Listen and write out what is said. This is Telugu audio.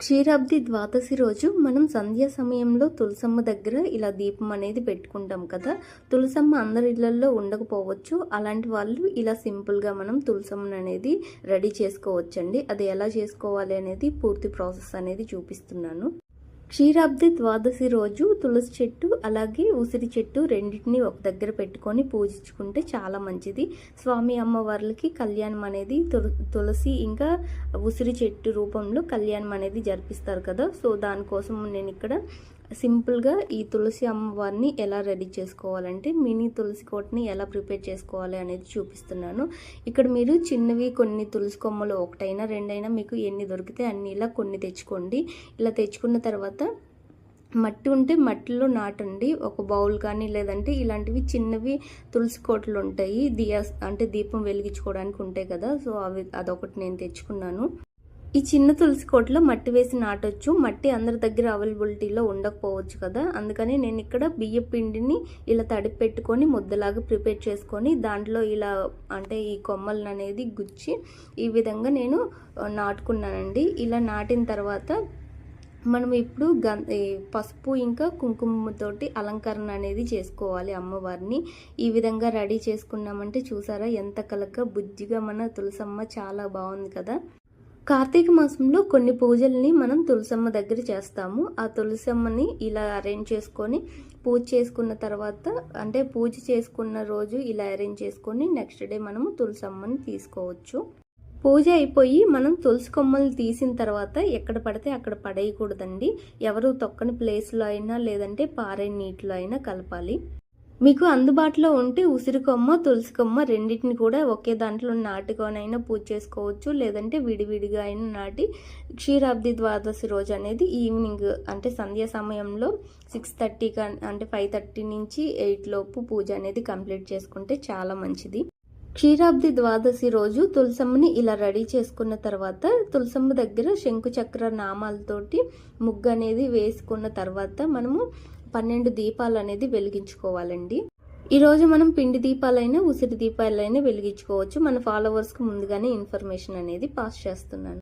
క్షీరాబ్ది ద్వాదశి రోజు మనం సంధ్యా సమయంలో తులసమ్మ దగ్గర ఇలా దీపం అనేది పెట్టుకుంటాం కదా. తులసమ్మ అందరి ఇళ్ళలో ఉండకపోవచ్చు. అలాంటి వాళ్ళు ఇలా సింపుల్గా మనం తులసమ్మను అనేది రెడీ చేసుకోవచ్చండి. అది ఎలా చేసుకోవాలి అనేది పూర్తి ప్రాసెస్ అనేది చూపిస్తున్నాను. క్షీరాబ్ది ద్వాదశి రోజు తులసి చెట్టు అలాగే ఉసిరి చెట్టు రెండింటిని ఒక దగ్గర పెట్టుకొని పూజించుకుంటే చాలా మంచిది. స్వామి అమ్మవార్లకి కళ్యాణం అనేది తుల తులసి ఇంకా ఉసిరి చెట్టు రూపంలో కళ్యాణం అనేది జరిపిస్తారు కదా. సో దానికోసం నేను ఇక్కడ సింపుల్గా ఈ తులసి అమ్మవారిని ఎలా రెడీ చేసుకోవాలంటే మినీ తులసి కోటని ఎలా ప్రిపేర్ చేసుకోవాలి అనేది చూపిస్తున్నాను. ఇక్కడ మీరు చిన్నవి కొన్ని తులసి కొమ్మలు ఒకటైనా రెండైనా మీకు ఎన్ని దొరికితే అన్ని ఇలా కొన్ని తెచ్చుకోండి. ఇలా తెచ్చుకున్న తర్వాత మట్టి ఉంటే మట్టిలో నాటండి. ఒక బౌల్ కానీ లేదంటే ఇలాంటివి చిన్నవి తులసి కోటలు ఉంటాయి. దియా అంటే దీపం వెలిగించుకోవడానికి ఉంటాయి కదా. సో అవి అదొకటి నేను తెచ్చుకున్నాను. ఈ చిన్న తులసి కోటలో మట్టి వేసి నాటొచ్చు. మట్టి అందరి దగ్గర అవైలబిలిటీలో ఉండకపోవచ్చు కదా. అందుకని నేను ఇక్కడ బియ్య పిండిని ఇలా తడిపి పెట్టుకొని ముద్దలాగా ప్రిపేర్ చేసుకొని దాంట్లో ఇలా అంటే ఈ కొమ్మలను అనేది గుచ్చి ఈ విధంగా నేను నాటుకున్నానండి. ఇలా నాటిన తర్వాత మనం ఇప్పుడు గం పసుపు ఇంకా కుంకుమతోటి అలంకరణ అనేది చేసుకోవాలి అమ్మవారిని. ఈ విధంగా రెడీ చేసుకున్నామంటే చూసారా ఎంత కలక బుజ్జిగా మన తులసమ్మ చాలా బాగుంది కదా. కార్తీక మాసంలో కొన్ని పూజల్ని మనం తులసమ్మ దగ్గర చేస్తాము. ఆ తులసమ్మని ఇలా అరేంజ్ చేసుకొని పూజ చేసుకున్న తర్వాత అంటే పూజ చేసుకున్న రోజు ఇలా అరేంజ్ చేసుకొని నెక్స్ట్ డే మనము తులసమ్మని తీసుకోవచ్చు. పూజ అయిపోయి మనం తులసి కొమ్మలు తీసిన తర్వాత ఎక్కడ పడితే అక్కడ పడేయకూడదండి. ఎవరు తొక్కని ప్లేస్లో అయినా లేదంటే పారే నీటిలో అయినా కలపాలి. మీకు అందుబాటులో ఉంటే ఉసిరి కొమ్మ తులసి కొమ్మ రెండింటిని కూడా ఒకే దాంట్లో నాటుకొనైనా పూజ చేసుకోవచ్చు. లేదంటే విడివిడిగా అయినా నాటి క్షీరాబ్ది ద్వాదశి రోజు అనేది ఈవినింగ్ అంటే సంధ్యా సమయంలో సిక్స్ థర్టీ అంటే ఫైవ్ థర్టీ నుంచి ఎయిట్ లోపు పూజ అనేది కంప్లీట్ చేసుకుంటే చాలా మంచిది. క్షీరాబ్ది ద్వాదశి రోజు తులసమ్మని ఇలా రెడీ చేసుకున్న తర్వాత తులసమ్మ దగ్గర శంకుచక్ర నామాలతోటి ముగ్గు అనేది వేసుకున్న తర్వాత మనము పన్నెండు దీపాలు అనేది వెలిగించుకోవాలండి. ఈరోజు మనం పిండి దీపాలైనా ఉసిరి దీపాలైనా వెలిగించుకోవచ్చు. మన ఫాలోవర్స్కి ముందుగానే ఇన్ఫర్మేషన్ అనేది పాస్ చేస్తున్నాను.